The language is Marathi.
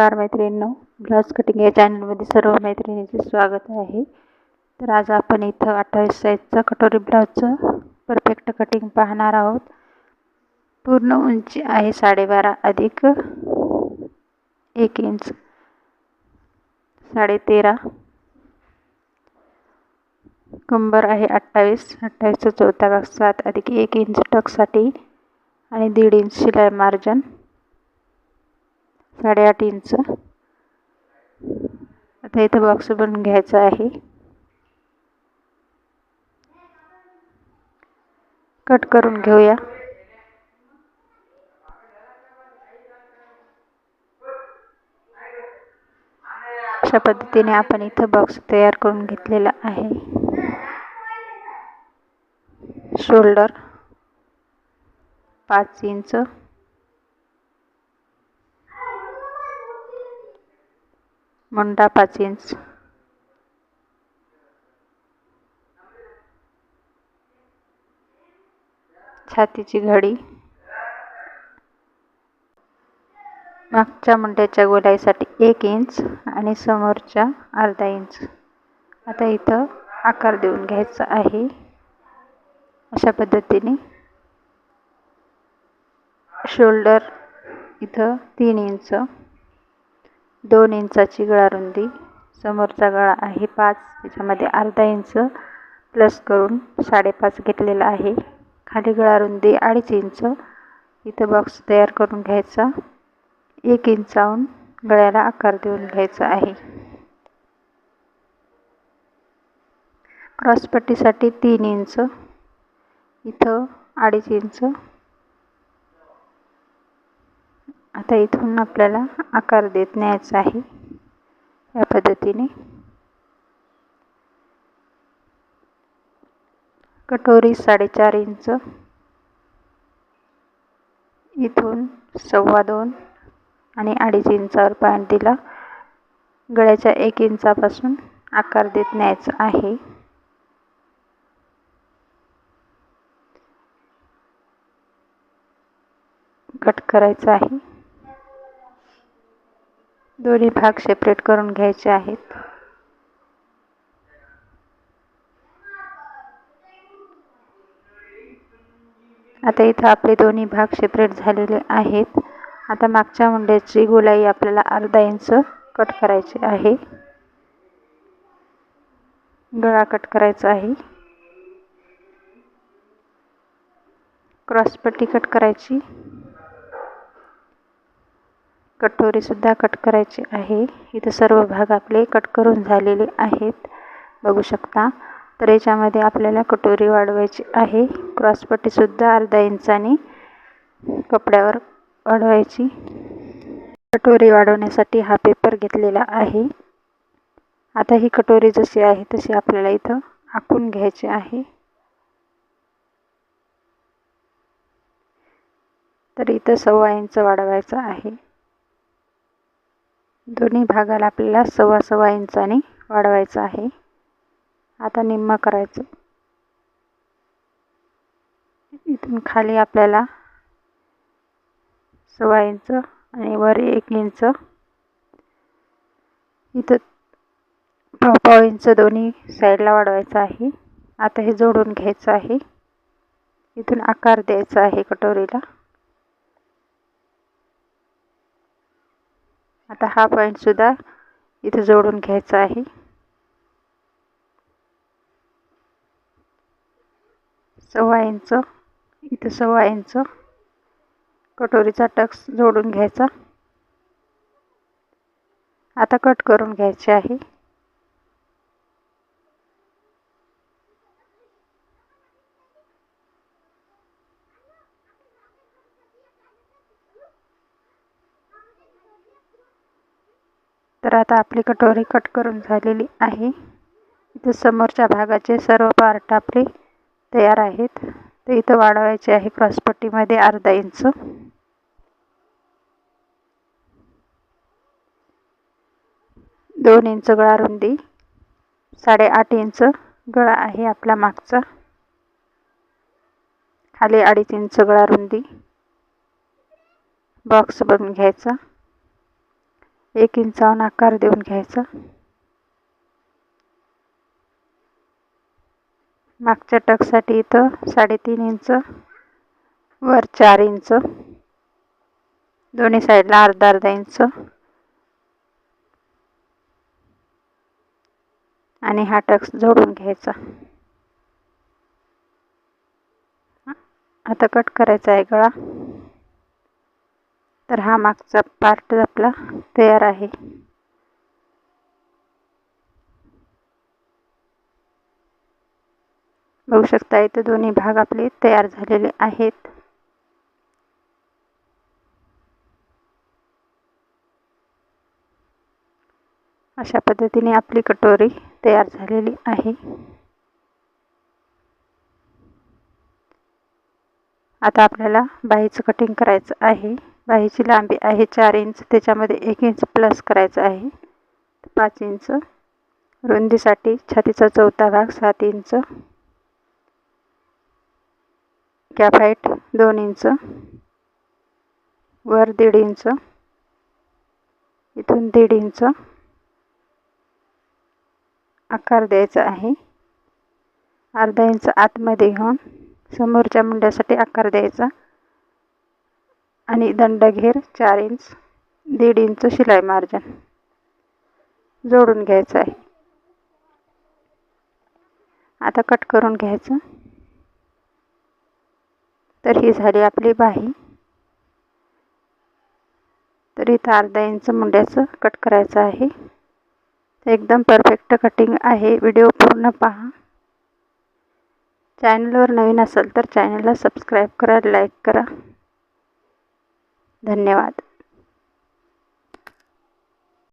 नमस्कार मैत्रिणींनो ब्लाऊज कटिंग या चॅनलमध्ये सर्व मैत्रिणींचे स्वागत आहे. तर आज आपण इथं अठ्ठावीस साईजचं कटोरी ब्लाऊजचं परफेक्ट कटिंग पाहणार आहोत. पूर्ण उंची आहे साडेबारा अधिक एक इंच साडेतेरा. कंबर आहे अठ्ठावीस अठ्ठावीसचा चौथा भाग सात अधिक एक इंच टकसाठी आणि दीड इंच शिलाई मार्जन. साडेआठ इंच. आता इथं बॉक्स बनवून घ्यायचा आहे. कट करून घेऊया. अशा पद्धतीने आपण इथं बॉक्स तयार करून घेतलेला आहे. शोल्डर पाच इंच. मुंडा पाच इंच छातीची घडी. मागच्या मुंड्याच्या गोलाईसाठी एक इंच आणि समोरच्या अर्धा इंच. आता इथं आकार देऊन घ्यायचा आहे. अशा पद्धतीने. शोल्डर इथं तीन इंच. दोन इंचाची गळारुंदी समोरचा गळा आहे पाच. त्याच्यामध्ये अर्धा इंच प्लस करून साडेपाच घेतलेला आहे. खाली गळारुंदी अडीच इंच. इथं बॉक्स तयार करून घ्यायचा. एक इंचाहून गळ्याला आकार देऊन घ्यायचा आहे. क्रॉसपट्टीसाठी तीन इंच. इथं अडीच इंच. आता इथून आपल्याला आकार देत न्यायचा आहे. या पद्धतीने. कटोरी साडेचार इंच. इथून सव्वा दोन आणि अडीच इंचावर पॅन्ट दिला. गळ्याच्या एक इंचापासून आकार देत न्यायचा आहे. कट करायचा आहे. दोन्ही भाग सेपरेट करून घ्यायचे आहेत. आता इथं आपले दोन्ही भाग सेपरेट झालेले आहेत. आता मागच्या मुंड्याची गोलाई आपल्याला अर्धा इंच कट करायची आहे. गळा कट करायचा आहे. क्रॉसपट्टी कट करायची. कटोरीसुद्धा कट करायची आहे. इथं सर्व भाग आपले कट करून झालेले आहेत. बघू शकता. तर याच्यामध्ये आपल्याला कटोरी वाढवायची आहे. क्रॉसपट्टीसुद्धा अर्धा इंचाने कपड्यावर वाढवायची. कटोरी वाढवण्यासाठी हा पेपर घेतलेला आहे. आता ही कटोरी जशी आहे तशी आपल्याला इथं आखून घ्यायची आहे. तर इथं सव्वा इंच वाढवायचं आहे. दोन्ही भागाला आपल्याला सव्वा सव्वा इंचाने वाढवायचं आहे. आता निम्मा करायचं. इथून खाली आपल्याला सव्वा इंच आणि वर एक इंच. इथं पाव इंच दोन्ही साईडला वाढवायचं आहे. आता हे जोडून घ्यायचं आहे. इथून आकार द्यायचा आहे कटोरीला. आता हा पॉईंटसुद्धा इथं जोडून घ्यायचा आहे. सव्वा इंच इथं सव्वा इंच कटोरीचा टक्स जोडून घ्यायचा. आता कट करून घ्यायचे आहे. तर आता आपली कटोरी कट करून झालेली आहे. इथं समोरच्या भागाचे सर्व पार्ट आपले तयार आहेत. तर इथं वाढवायचे आहे क्रॉसपट्टीमध्ये अर्धा इंच. दोन इंच गळा रुंदी साडेआठ इंच गळा आहे आपला मागचा. खाली अडीच इंच गळा रुंदी बॉक्स बनवून घ्यायचा. एक इंचावून आकार देऊन घ्यायचा. मागच्या टकसाठी इथं साडेतीन इंच वर चार इंच दोन्ही साईडला अर्धा अर्धा इंच. आणि हा टक्स जोडून घ्यायचा. आता कट करायचा आहे गळा. तर हा मागचा पार्ट आपला तयार आहे. बघू शकता इथे दोन्ही भाग आपले तयार झालेले आहेत. अशा पद्धतीने आपली कटोरी तयार झालेली आहे. आता आपल्याला बाहीचं कटिंग करायचं आहे. बाहीची लांबी आहे चार इंच. त्याच्यामध्ये एक इंच प्लस करायचं आहे. पाच इंच. रुंदीसाठी छातीचा चौथा भाग सात इंच. कॅप हाईट दोन इंच. वर दीड इंच. इथून दीड इंच. आकार द्यायचा आहे. अर्धा इंच आतमध्ये घेऊन समोरच्या मुंड्यासाठी आकार द्यायचा. आणि दंडघेर चार इंच दीड इंच शिलाई मार्जन जोडून घ्यायचं आहे. आता कट करून घ्यायचं. तर ही झाली आपली बाही. तर इथं अर्धा इंच मुंड्याचं कट करायचं आहे. एकदम परफेक्ट कटिंग आहे. व्हिडिओ पूर्ण पहा. चॅनलवर नवीन असेल तर चॅनलला सबस्क्राईब करा लाईक करा. धन्यवाद.